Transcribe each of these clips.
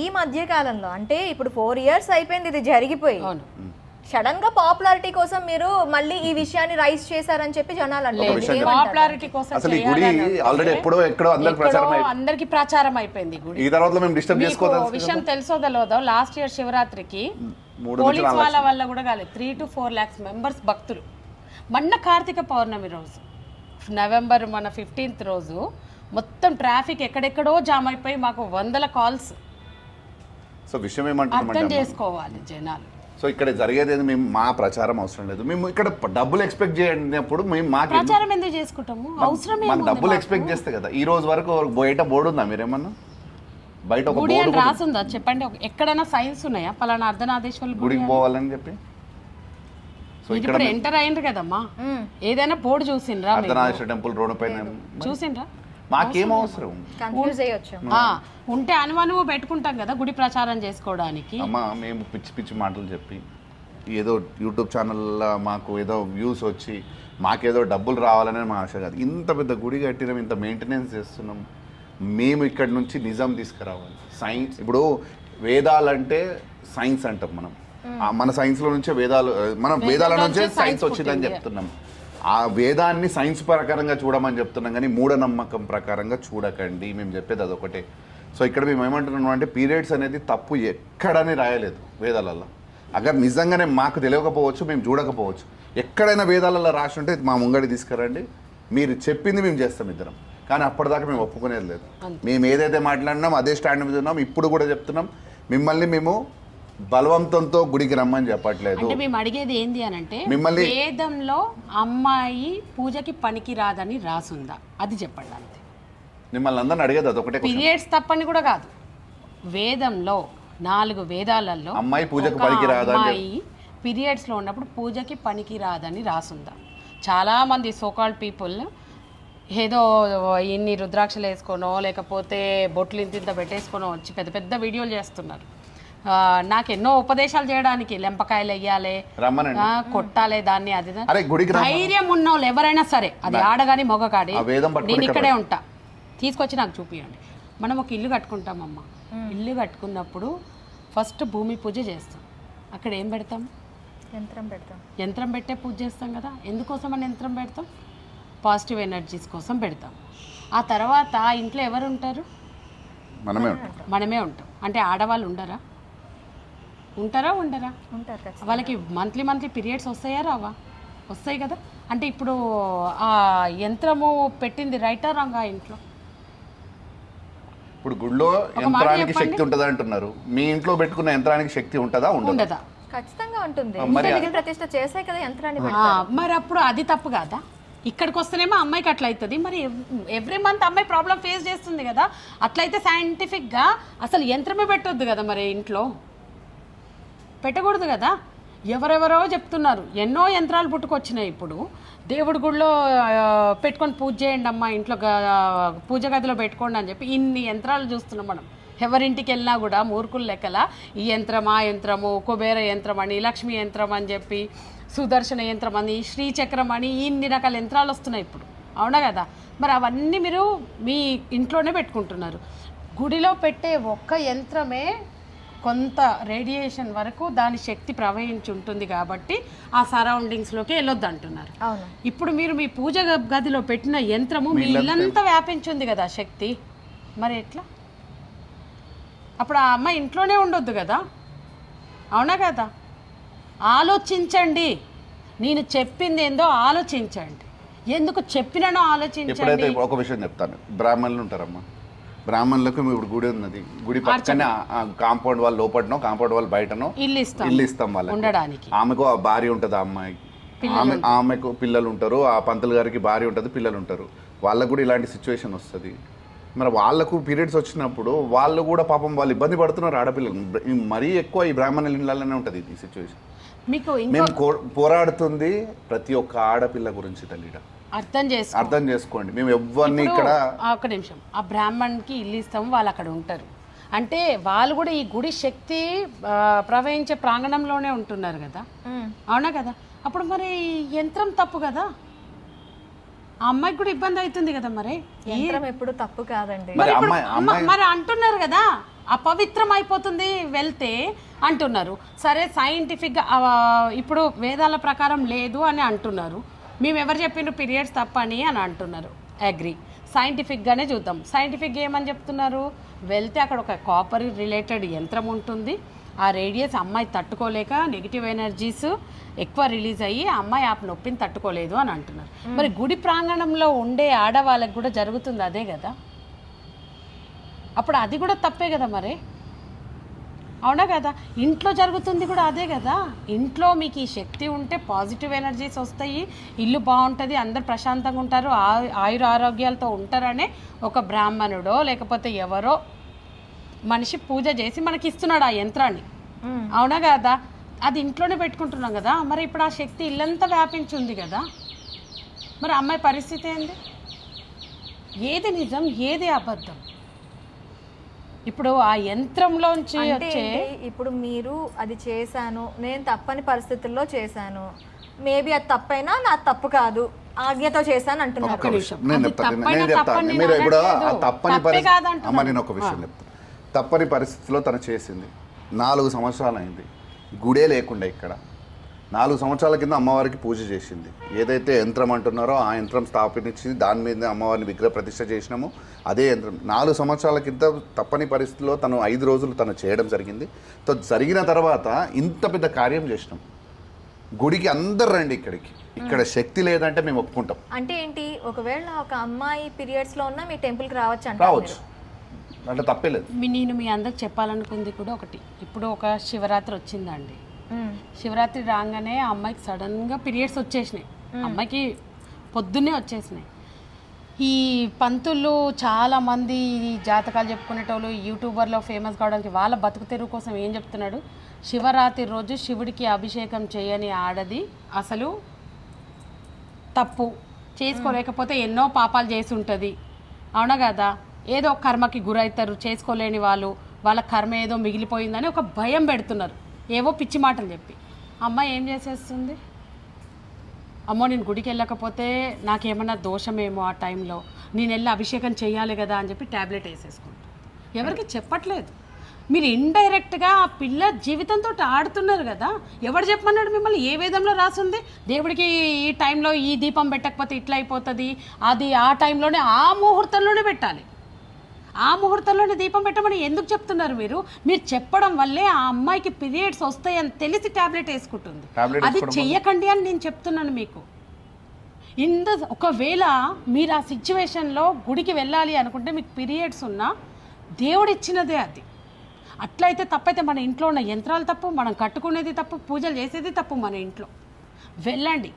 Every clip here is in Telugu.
ఈ మధ్య కాలంలో అంటే ఇప్పుడు ఫోర్ ఇయర్స్ అయిపోయింది ఇది జరిగిపోయి. సడన్గా పాపులారిటీ కోసం మీరు మళ్ళీ ఈ విషయాన్ని రైస్ చేశారని చెప్పి జనాలు మీరేమంటారు? పాపులారిటీ కోసం అసలు ఈ గుడి చేయాలని ఆల్రెడీ ఎప్పుడో ఎక్కడో అందరికి ప్రచారం అయిపోయింది అందరికి ప్రచారం అయిపోయింది ఈ గుడి. ఈ తర్వాత మేము డిస్టర్బ్ మీకు చేసుకోవాలి విషయం తెలుసో తెలియదో లాస్ట్ ఇయర్ శివరాత్రికి పోలీస్ వాళ్ళ వల్ల కూడా కాలేదు. Three to four lakhs members భక్తులు. మొన్న కార్తీక పౌర్ణమి రోజు నవంబర్ మన ఫిఫ్టీన్త్ రోజు మొత్తం ట్రాఫిక్ ఎక్కడెక్కడో జామ్ అయిపోయి మాకు వందల కాల్స్ సో విషయం అర్థం ఏమంటున్నామంటే చేసుకోవాలి జనాలు. సో ఇక్కడ జరిగేది ఏంది? మేము మా ప్రచారం అవసరం లేదు. మేము ఇక్కడ డబ్బులు ఎక్స్పెక్ట్ చేయనప్పుడు మేము మాకు ప్రచారం ఎందుకు చేసుకుంటాము? అవసరం మాకు ఏముంది డబ్బులు? ఎక్స్పెక్ట్ చేస్తే కదా. ఈ రోజు వరకు బయట బోర్డు ఉందా మీరేమన్నా? బయట ఒక గుడి బోర్డు అని రాసుందా? చెప్పండి. ఒక- ఎక్కడైనా సైన్స్ ఉన్నాయా? పలానా అర్ధనాదేశ్వరుల గుడి గుడికి పోవాలని చెప్పి. సో మీరు ఇక్కడ ఇప్పుడు ఎంటర్ అయ్యిండ్రు కదమ్మా? మ్మ్. ఏదైనా బోర్డు చూసిండ్రా మీరు? అర్ధనాథేశ్వర టెంపుల్ రోడ్డు పైన చూసిండ్రా? మాకేం అవసరం కన్ఫ్యూజ్ అయ్యొచ్చు. ఆ, ఉంటే అనుమానము పెట్టుకుంటాం కదా గుడి ప్రచారం చేసుకోవడానికి. అమ్మ మేము పిచ్చి పిచ్చి మాటలు చెప్పి ఏదో యూట్యూబ్ ఛానల్లో మాకు ఏదో వ్యూస్ వచ్చి మాకేదో డబ్బులు రావాలనే మా ఆశ కాదు. ఇంత పెద్ద గుడి కట్టినాం ఇంత మెయింటెనెన్స్ చేస్తున్నాం. మేము ఇక్కడ నుంచి నిజం తీసుకురావాలి. సైన్స్ ఇప్పుడు వేదాలంటే సైన్స్ అంటాం మనం. ఆ మన సైన్స్లో నుంచే వేదాలు మనం వేదాల నుంచే నుంచే సైన్స్ science వచ్చిందని పుట్టింది. చెప్తున్నాం. ఆ వేదాన్ని సైన్స్ ప్రకారంగా చూడమని చెప్తున్నాం కానీ మూఢనమ్మకం ప్రకారంగా చూడకండి. మేము చెప్పేది అదొకటే. సో ఇక్కడ మేము ఏమంటున్నాం అంటే పీరియడ్స్ అనేది తప్పు ఎక్కడని రాయలేదు వేదాలలో అగర్ నిజంగానే మాకు తెలియకపోవచ్చు మేము చూడకపోవచ్చు. ఎక్కడైనా వేదాలలో రాసి ఉంటే మా ముంగడి తీసుకురండి. మీరు చెప్పింది మేము చేస్తాం ఇద్దరం. కానీ అప్పటిదాకా మేము ఒప్పుకునేది లేదు. మేము ఏదైతే మాట్లాడినాం అదే స్టాండ్ మీద ఉన్నాం ఇప్పుడు కూడా చెప్తున్నాం. మిమ్మల్ని మేము బలవంతంతో గుడికి రమ్మని చెప్పట్లేదు. అంటే మేము అడిగేది ఏంది అని అంటే మిమ్మల్ని- వేదంలో అమ్మాయి పూజకి పనికి రాదని రాసుందా? అది చెప్పండి అంతే. మిమ్మల్ని అందరిని అడిగేది అదొకటే. పీరియడ్స్ తప్పని కూడా కాదు. వేదంలో నాలుగు వేదాలలో అమ్మాయి పూజకు పనికి రాదని చెప్పి- అమ్మాయి పీరియడ్స్లో ఉన్నప్పుడు పూజకి పనికి రాదని రాసుందా? చాలా మంది సోకాల్డ్ పీపుల్ ఏదో ఇన్ని రుద్రాక్షలు వేసుకోనో లేకపోతే బొట్లు ఇంత ఇంత పెట్టేసుకోనో వచ్చి పెద్ద పెద్ద వీడియోలు చేస్తున్నారు. నాకు ఎన్నో ఉపదేశాలు చేయడానికి లెంపకాయలు వెయ్యాలి కొట్టాలి దాన్ని అది ధైర్యం ఉన్న వాళ్ళు ఎవరైనా సరే అది ఆడగాని పట్టుకొని నేను ఇక్కడ ఉంటా. తీసుకొచ్చి నాకు చూపియండి. మనం ఒక ఇల్లు కట్టుకుంటామమ్మా. ఇల్లు కట్టుకున్నప్పుడు ఫస్ట్ భూమి పూజ చేస్తాం. అక్కడ ఏం పెడతాం? యంత్రం పెడతాం. యంత్రం పెట్టే పూజ చేస్తాం కదా. ఎందుకోసం అని యంత్రం పెడతాం? పాజిటివ్ ఎనర్జీస్ కోసం పెడతాం. ఆ తర్వాత ఇంట్లో ఎవరు ఉంటారు? మనమే ఉంటాం. మనమే ఉంటాం. అంటే ఆడవాళ్ళు ఉండరా? ఉంటారా ఉండరా? ఉంటారు ఖచ్చితంగా. వాళ్ళకి మంత్లీ మంత్లీ పీరియడ్స్ వస్తాయా రావా? వస్తాయి కదా. అంటే ఇప్పుడు ఆ యంత్రము పెట్టింది రైటా రాంగ్ ఆ ఇంట్లో? ఇప్పుడు గుడిలో యంత్రానికి శక్తి ఉంటుందా అంటున్నారు. మీ ఇంట్లో పెట్టుకున్న యంత్రానికి శక్తి ఉంటుందా ఉండదు? ఉండదా. ఖచ్చితంగా ఉంటుంది. మరి- ప్రతిష్ట చేసే కదా యంత్రాన్ని ఆ, పెడతారు. మరి అప్పుడు అది తప్పు కాదా? ఇక్కడికి వస్తేనేమో అమ్మాయికి అట్లా అవుతుంది మరి ఎవ్రీ మంత్ అమ్మాయి ప్రాబ్లం ఫేస్ చేస్తుంది కదా. అట్లయితే సైంటిఫిక్గా అసలు యంత్రమే పెట్టొద్దు కదా మరి ఇంట్లో. పెట్టకూడదు కదా? ఎవరెవరో చెప్తున్నారు. ఎన్నో యంత్రాలు పుట్టుకొచ్చినాయి ఇప్పుడు. దేవుడి గుడిలో పెట్టుకొని పూజ చేయండి అమ్మా ఇంట్లో పూజ గదిలో పెట్టుకోండి అని చెప్పి ఇన్ని యంత్రాలు చూస్తున్నాం మనం. ఎవరింటికి వెళ్ళినా కూడా మూర్ఖులు లెక్కల ఈ యంత్రం ఆ యంత్రము కుబేర యంత్రం అని లక్ష్మీ యంత్రం అని చెప్పి సుదర్శన యంత్రం అని శ్రీచక్రం అని ఇన్ని రకాల యంత్రాలు వస్తున్నాయి ఇప్పుడు. అవునా కదా? మరి అవన్నీ మీరు మీ ఇంట్లోనే పెట్టుకుంటున్నారు. గుడిలో పెట్టే ఒక్క యంత్రమే కొంత రేడియేషన్ వరకు దాని శక్తి ప్రవహించి ఉంటుంది కాబట్టి ఆ సరౌండింగ్స్లోకి వెళ్ళొద్దు అంటున్నారు. అవును. ఇప్పుడు మీరు మీ పూజ గదిలో పెట్టిన యంత్రము మీ ఇల్లంతా వ్యాపించింది కదా ఆ శక్తి. మరి ఎట్లా? అప్పుడు ఆ అమ్మాయి ఇంట్లోనే ఉండొద్దు కదా? అవునా కదా? ఆలోచించండి. నేను చెప్పింది ఏందో ఆలోచించండి. ఎందుకు చెప్పిననో ఆలోచించండి. ఇప్పుడు ఒక విషయం చెప్తాను బ్రాహ్మణులు ఉంటారమ్మా. బ్రాహ్మణులకు ఇప్పుడు గుడి ఉన్నది. గుడి పక్కనే కాంపౌండ్ వాళ్ళు లోపలనో కాంపౌండ్ వాళ్ళు బయటనో ఇల్లు ఇస్తాం. వాళ్ళకి. ఉండడానికి. ఆమెకు ఆ భార్య ఉంటుంది ఆ అమ్మాయికి ఆమె ఆమెకు పిల్లలు ఉంటారు ఆ పంతులు గారికి భార్య ఉంటుంది పిల్లలు ఉంటారు. వాళ్ళకు కూడా ఇలాంటి సిచ్యువేషన్ వస్తుంది. మరి వాళ్ళకు పీరియడ్స్ వచ్చినప్పుడు వాళ్ళు కూడా పాపం వాళ్ళు ఇబ్బంది పడుతున్నారు ఆడపిల్లలు. మరీ ఎక్కువ ఈ బ్రాహ్మణుల ఇళ్ళలోనే ఉంటుంది ఈ సిచ్యువేషన్ మీకు మేము పోరాడుతుంది ప్రతి ఒక్క ఆడపిల్ల గురించి తల్లిడ. అర్థం చేసుకో అర్థం చేసుకోండి. మేము ఎవరిని ఇక్కడ ఆ, ఒక్క నిమిషం. ఆ బ్రాహ్మణ్కి ఇల్లు ఇస్తాము వాళ్ళు అక్కడ ఉంటారు. అంటే వాళ్ళు కూడా ఈ గుడి శక్తి ప్రవహించే ప్రాంగణంలోనే ఉంటున్నారు కదా. అవునా కదా? అప్పుడు మరి యంత్రం తప్పు కదా? ఆ అమ్మాయికి కూడా ఇబ్బంది అవుతుంది కదా మరి? యంత్రం ఎప్పుడు తప్పు కాదండి. మరి ఇప్పుడు అమ్మ- మరి అంటున్నారు కదా? అపవిత్రం అయిపోతుంది వెళ్తే అంటున్నారు. సరే సైంటిఫిక్గా ఇప్పుడు వేదాల ప్రకారం లేదు అని అంటున్నారు. మేము ఎవరు చెప్పిండ్రు పీరియడ్స్ తప్పని అని అంటున్నారు. అగ్రి సైంటిఫిక్గానే చూద్దాం. సైంటిఫిక్ ఏమని చెప్తున్నారు? వెళ్తే అక్కడ ఒక కాపర్ రిలేటెడ్ యంత్రం ఉంటుంది. ఆ రేడియస్ అమ్మాయి తట్టుకోలేక నెగిటివ్ ఎనర్జీస్ ఎక్కువ రిలీజ్ అయ్యి అమ్మాయి ఆ నొప్పిని తట్టుకోలేదు అని అంటున్నారు. మరి గుడి ప్రాంగణంలో ఉండే ఆడవాళ్ళకి కూడా జరుగుతుంది అదే కదా? అప్పుడు అది కూడా తప్పే కదా మరి? అవునా కదా? ఇంట్లో జరుగుతుంది కూడా అదే కదా? ఇంట్లో మీకు ఈ శక్తి ఉంటే పాజిటివ్ ఎనర్జీస్ వస్తాయి ఇల్లు బాగుంటుంది అందరు ప్రశాంతంగా ఉంటారు ఆయుర ఆరోగ్యాలతో ఉంటారనే ఒక బ్రాహ్మణుడో లేకపోతే ఎవరో మనిషి పూజ చేసి మనకి ఇస్తున్నాడు ఆ యంత్రాన్ని. అవునా కదా? అది ఇంట్లోనే పెట్టుకుంటున్నాం కదా? మరి ఇప్పుడు ఆ శక్తి ఇల్లంతా వ్యాపించి ఉంది కదా? మరి అమ్మాయి పరిస్థితి ఏంది? ఏది నిజం ఏది అబద్ధం? ఇప్పుడు ఆ యంత్రంలోంచి వచ్చే ఇప్పుడు మీరు అది చేశాను నేను తప్పని పరిస్థితుల్లో చేశాను. మేబీ అది తప్పైనా నా తప్పు కాదు ఆజ్ఞతో చేశాను అంటున్నారు. నేను చెప్తాను తప్పైనా నేను చెప్తాను మీరు ఇప్పుడు పరిస్థితి. అమ్మ నేను ఒక విషయం చెప్తాను తప్పని పరిస్థితిలో తను చేసింది. నాలుగు సంవత్సరాలు అయింది గుడే లేకుండా ఇక్కడ. నాలుగు సంవత్సరాల కింద అమ్మవారికి పూజ చేసింది. ఏదైతే యంత్రం అంటున్నారో ఆ యంత్రం స్థాపించి దాని మీద అమ్మవారిని విగ్రహ ప్రతిష్ట చేసినామో. అదే యంత్రం నాలుగు సంవత్సరాల కింద తప్పని పరిస్థితిలో తను ఐదు రోజులు తను చేయడం జరిగింది. తో జరిగిన తర్వాత ఇంత పెద్ద కార్యం చేసినాం. గుడికి అందరు రండి ఇక్కడికి. ఇక్కడ శక్తి లేదంటే మేము ఒప్పుకుంటాం. అంటే ఏంటి? ఒకవేళ ఒక అమ్మాయి పీరియడ్స్లో ఉన్నా మీ టెంపుల్కి రావచ్చు అంటారు రావచ్చు. అంటే తప్పేలేదు మీ- నేను మీ అందరికి చెప్పాలనుకుంది కూడా ఒకటి. ఇప్పుడు ఒక శివరాత్రి వచ్చిందండి. శివరాత్రి రాగానే ఆ అమ్మాయికి సడన్గా పీరియడ్స్ వచ్చేసినాయి. అమ్మాయికి పొద్దున్నే వచ్చేసినాయి. ఈ పంతులు చాలా మంది ఈ జాతకాలు చెప్పుకునేటోళ్ళు యూట్యూబర్లో ఫేమస్ కావడానికి వాళ్ళ బతుకు తెరువు కోసం ఏం చెప్తున్నాడు? శివరాత్రి రోజు శివుడికి అభిషేకం చేయని ఆడది అసలు తప్పు. చేసుకోలేకపోతే ఎన్నో పాపాలు చేసి ఉంటుంది అవునా కదా? ఏదో కర్మకి గురవుతారు చేసుకోలేని వాళ్ళు. వాళ్ళ కర్మ ఏదో మిగిలిపోయిందని ఒక భయం పెడుతున్నారు. ఏవో పిచ్చి మాటలు చెప్పి. అమ్మాయి ఏం చేసేస్తుంది? అమ్మో నేను గుడికి వెళ్ళకపోతే నాకేమన్నా దోషమేమో ఆ టైంలో. నేను వెళ్ళి అభిషేకం చేయాలి కదా అని చెప్పి ట్యాబ్లెట్ వేసేసుకుంటాను ఎవరికి చెప్పట్లేదు. మీరు ఇండైరెక్ట్గా ఆ పిల్ల జీవితంతో ఆడుతున్నారు కదా ఎవరు చెప్పమన్నాడు మిమ్మల్ని? ఏ వేదంలో రాసుంది? దేవుడికి ఈ టైంలో ఈ దీపం పెట్టకపోతే ఇట్లా అయిపోతుంది? అది ఆ టైంలోనే ఆ ముహూర్తంలోనే పెట్టాలి. ఆ ముహూర్తంలోనే దీపం పెట్టమని ఎందుకు చెప్తున్నారు మీరు? మీరు చెప్పడం వల్లే ఆ అమ్మాయికి పీరియడ్స్ వస్తాయని తెలిసి టాబ్లెట్ వేసుకుంటుంది. అది చెయ్యకండి అని నేను చెప్తున్నాను మీకు. ఇంత ఒకవేళ మీరు ఆ సిచ్యువేషన్లో గుడికి వెళ్ళాలి అనుకుంటే మీకు పీరియడ్స్ ఉన్నా దేవుడు ఇచ్చినదే అది. అట్లయితే తప్పైతే మన ఇంట్లో ఉన్న యంత్రాలు తప్పు మనం కట్టుకునేది తప్పు పూజలు చేసేది తప్పు మన ఇంట్లో. వెళ్ళండి.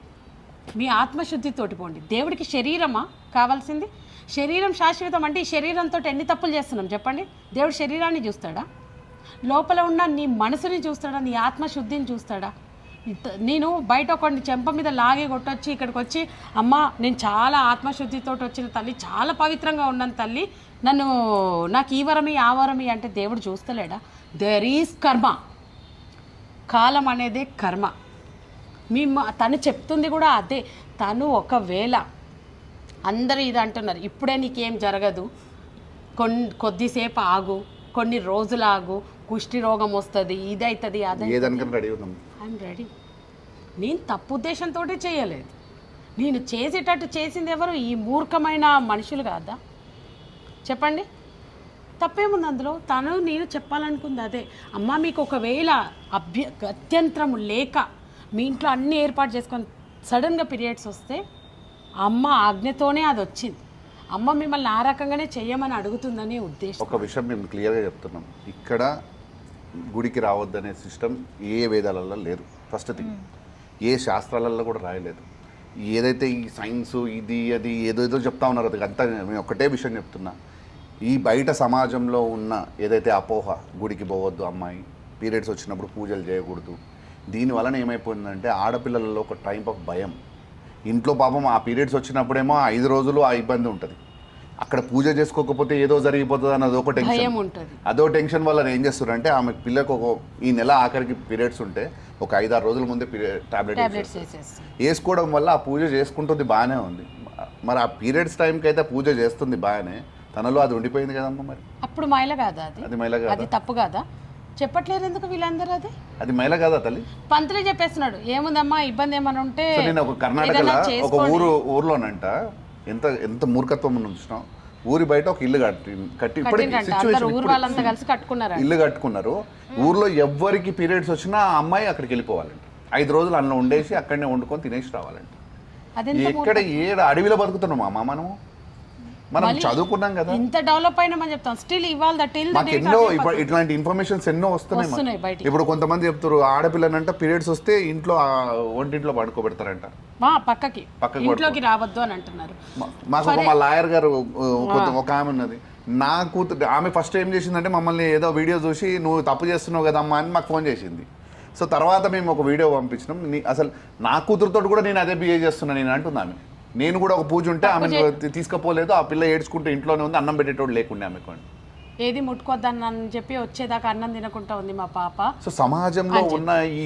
మీ ఆత్మశుద్ధితోటి పోండి. దేవుడికి శరీరమా కావాల్సింది? శరీరం శాశ్వతం అంటే ఈ శరీరంతో ఎన్ని తప్పులు చేస్తున్నాం చెప్పండి? దేవుడు శరీరాన్ని చూస్తాడా? లోపల ఉన్న నీ మనసుని చూస్తాడా? నీ ఆత్మశుద్ధిని చూస్తాడా? నేను బయట కొన్ని చెంప మీద లాగే కొట్టొచ్చి ఇక్కడికి వచ్చి అమ్మ నేను చాలా ఆత్మశుద్ధితో వచ్చిన తల్లి చాలా పవిత్రంగా ఉన్నాను తల్లి నన్ను నాకు ఈ వరమి ఆ వరమి అంటే దేవుడు చూస్తలేడా? దెర్ ఈజ్ కర్మ కాలం అనేది కర్మ. మీ తను చెప్తుంది కూడా అదే. తను ఒకవేళ అందరూ ఇది అంటున్నారు. ఇప్పుడే నీకేం జరగదు. కొన్ని కొద్దిసేపు ఆగు. కొన్ని రోజులు ఆగు. కుష్టి రోగం వస్తుంది ఇది అవుతుంది అది రెడీ ఐఎమ్ రెడీ. నేను తప్పు ఉద్దేశంతో చేయలేదు. నేను చేసేటట్టు చేసింది ఎవరు? ఈ మూర్ఖమైన మనుషులు కాదా? చెప్పండి. తప్పేముంది అందులో? తను నేను చెప్పాలనుకుంది అదే. అమ్మ మీకు ఒకవేళ అభ్య అత్యంతరం లేక మీ ఇంట్లో అన్ని ఏర్పాటు చేసుకొని సడన్గా పీరియడ్స్ వస్తే అమ్మ ఆజ్ఞతోనే అది వచ్చింది అమ్మ మిమ్మల్ని ఆ రకంగానే చెయ్యమని అడుగుతుందనే ఉద్దేశం. ఒక విషయం మేము క్లియర్గా చెప్తున్నాం. ఇక్కడ గుడికి రావద్దనే సిస్టమ్ ఏ వేదాలలో లేదు. First thing. ఏ శాస్త్రాలలో కూడా రాయలేదు. ఏదైతే ఈ సైన్స్ ఇది అది ఏదేదో చెప్తా ఉన్నారు అది అంతా మేము ఒకటే విషయం చెప్తున్నా. ఈ బయట సమాజంలో ఉన్న ఏదైతే అపోహ గుడికి పోవద్దు అమ్మాయి పీరియడ్స్ వచ్చినప్పుడు పూజలు చేయకూడదు దీని వలన ఏమైపోయిందంటే ఆడపిల్లలలో ఒక టైప్ ఆఫ్ భయం. ఇంట్లో పాపం ఆ పీరియడ్స్ వచ్చినప్పుడేమో ఐదు రోజులు ఆ ఇబ్బంది ఉంటుంది. అక్కడ పూజ చేసుకోకపోతే ఏదో జరిగిపోతుంది అన్నది ఒక టెన్షన్. అదో టెన్షన్ వల్ల ఏం చేస్తారంటే ఆమె పిల్లకు ఒక ఈ నెల ఆఖరికి పీరియడ్స్ ఉంటే ఒక ఐదారు రోజుల ముందే టాబ్లెట్ వేసుకోవడం వల్ల ఆ పూజ చేసుకుంటుంది బాగానే ఉంది. మరి ఆ పీరియడ్స్ టైంకి అయితే పూజ చేస్తుంది బాగానే తనలో అది ఉండిపోయింది కదమ్మా మరి? అప్పుడు మైల కాదా అది? అది మైల కాదా? అది తప్పు కాదా? చెప్పట్లేరు ఎందుకు వీళ్ళందరూ అది? అది మైల కాదా తల్లి? పంతులే చెప్పేస్తున్నాడు. ఏముందమ్మా ఇబ్బంది ఏమైనా ఉంటే సో నేను ఒక కర్ణాటకలో ఏదైనా ఒక చేసుకోండి. ఊరు ఊర్లోనంట. ఎంత ఎంత మూర్ఖత్వం ఉంటున్నాం ఊరి బయట ఒక ఇల్లు కట్టి కట్టి ఇప్పటికి కట్టిండ్రంట. అందరు సిచ్యువేషన్ ఊరు వాళ్ళంతా కలిసి కట్టుకున్నారంట. ఇల్లు కట్టుకున్నారు. ఊర్లో ఎవ్వరికి పీరియడ్స్ వచ్చినా ఆ అమ్మాయి అక్కడికి వెళ్ళిపోవాలంట. ఐదు రోజులు అందులో ఉండేసి అక్కడనే వండుకొని తినేసి రావాలంట. అదెంత ఎక్కడ ఏడ అడవిలో బతుకుతున్నాం అమ్మా మనము? మనం చదువుకున్నాం కదా. ఇంత డెవలప్ అయినామని చెప్తాం. స్టిల్ ఇవాళ టిల్ మాకు ఎన్నో ఇప్పుడు ఇట్లాంటి ఇన్ఫర్మేషన్స్ ఎన్నో వస్తున్నాయి ఇప్పుడు కొంతమంది చెప్తారు ఆడపిల్లనంట పీరియడ్స్ వస్తే ఇంట్లో వంటింట్లో పడుకోబెడతారంట. మా పక్కకి. ఇంట్లోకి రావద్దు అని అంటున్నారు. మాకు మా లాయర్ గారు ఒక ఆమె ఉన్నది. నా కూతురు ఆమె ఫస్ట్ ఏం చేసిందంటే మమ్మల్ని ఏదో వీడియో చూసి నువ్వు తప్పు చేస్తున్నావు కదమ్మా అని మాకు ఫోన్ చేసింది. సో తర్వాత మేము ఒక వీడియో పంపించినాం. నీ అసలు నా కూతురుతో కూడా నేను అదే బిహేవ్ చేస్తున్నా నేను అంటుంది ఆమె. నేను కూడా ఒక పూజ ఉంటే ఆమె తీసుకపోలేదు ఆ పిల్ల ఏడ్చుకుంటే ఇంట్లోనే ఉంది అన్నం పెట్టేటోడు లేకుండే ఆమెకు. ఏది ముట్టుకోద్దని అని చెప్పి వచ్చేదాకా అన్నం తినకుండా ఉంది మా పాప. సో సమాజంలో ఉన్న ఈ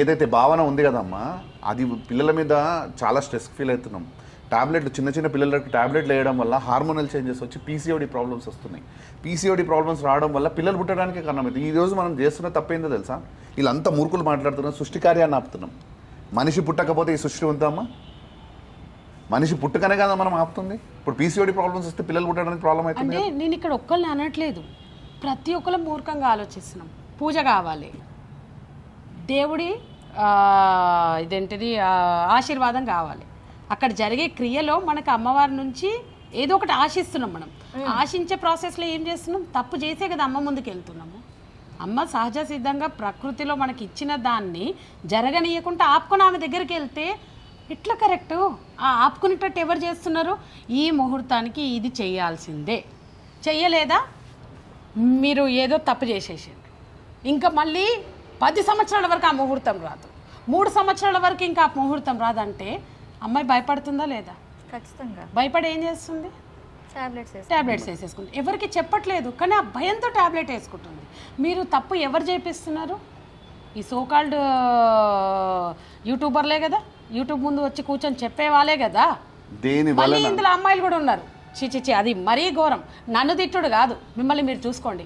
ఏదైతే భావన ఉంది కదమ్మా అది పిల్లల మీద చాలా స్ట్రెస్ ఫీల్ అవుతున్నాం. టాబ్లెట్లు చిన్న చిన్న పిల్లలకు టాబ్లెట్లు వేయడం వల్ల హార్మోనల్ చేంజెస్ వచ్చి పీసీఓడి ప్రాబ్లమ్స్ వస్తున్నాయి. పీసీఓడి ప్రాబ్లమ్స్ రావడం వల్ల పిల్లలు పుట్టడానికి కారణం ఇది. ఈ రోజు మనం చేస్తున్న తప్పేందో తెలుసా? వీళ్ళంతా మూర్ఖులు మాట్లాడుతున్నాం సృష్టి కార్యాన్ని ఆపుతున్నాం. మనిషి పుట్టకపోతే ఈ సృష్టి ఉందామా మనిషి పుట్టకనే కదా మనం ఆపుతుంది? ఇప్పుడు పీసీఓడి ప్రాబ్లమ్స్ వస్తే పిల్లలు పుట్టడానికి ప్రాబ్లం అవుతుంది అంటే నేను ఇక్కడ ఒక్కళ్ళని అనట్లేదు. ప్రతి ఒక్కరు మూర్ఖంగా ఆలోచిస్తున్నాం. పూజ కావాలి. దేవుడి ఆ, ఇదేంటిది ఆ, ఆశీర్వాదం కావాలి. అక్కడ జరిగే క్రియలో మనకు అమ్మవారి నుంచి ఏదో ఒకటి ఆశిస్తున్నాం మనం. ఆశించే ప్రాసెస్లో ఏం చేస్తున్నాం? తప్పు చేసే కదా అమ్మ ముందుకు వెళ్తున్నాము అమ్మ సహజ సిద్ధంగా ప్రకృతిలో మనకి ఇచ్చిన దాన్ని జరగనీయకుండా ఆపుకొని ఆమె దగ్గరికి వెళ్తే ఇట్లా కరెక్ట్? ఆ ఆపుకునేటట్టు ఎవరు చేస్తున్నారు? ఈ ముహూర్తానికి ఇది చేయాల్సిందే. చెయ్యలేదా? మీరు ఏదో తప్పు చేసేసారు. ఇంకా మళ్ళీ పది సంవత్సరాల వరకు ఆ ముహూర్తం రాదు. మూడు సంవత్సరాల వరకు ఇంకా ఆ ముహూర్తం రాదంటే అమ్మాయి భయపడుతుందా లేదా? ఖచ్చితంగా. భయపడి ఏం చేస్తుంది? ట్యాబ్లెట్స్ వేసేసుకుంటుంది. ఎవరికి చెప్పట్లేదు కానీ ఆ భయంతో ట్యాబ్లెట్ వేసుకుంటుంది. మీరు తప్పు ఎవరు చేపిస్తున్నారు? ఈ సోకాల్డ్ యూట్యూబర్లే కదా? యూట్యూబ్ ముందు వచ్చి కూర్చొని చెప్పేవాళ్ళే కదా. దేని మళ్ళీ ఇందులో అమ్మాయిలు కూడా ఉన్నారు. చి చి చి, అది మరీ ఘోరం. నన్ను తిట్టుడు కాదు. మిమ్మల్ని మీరు చూసుకోండి.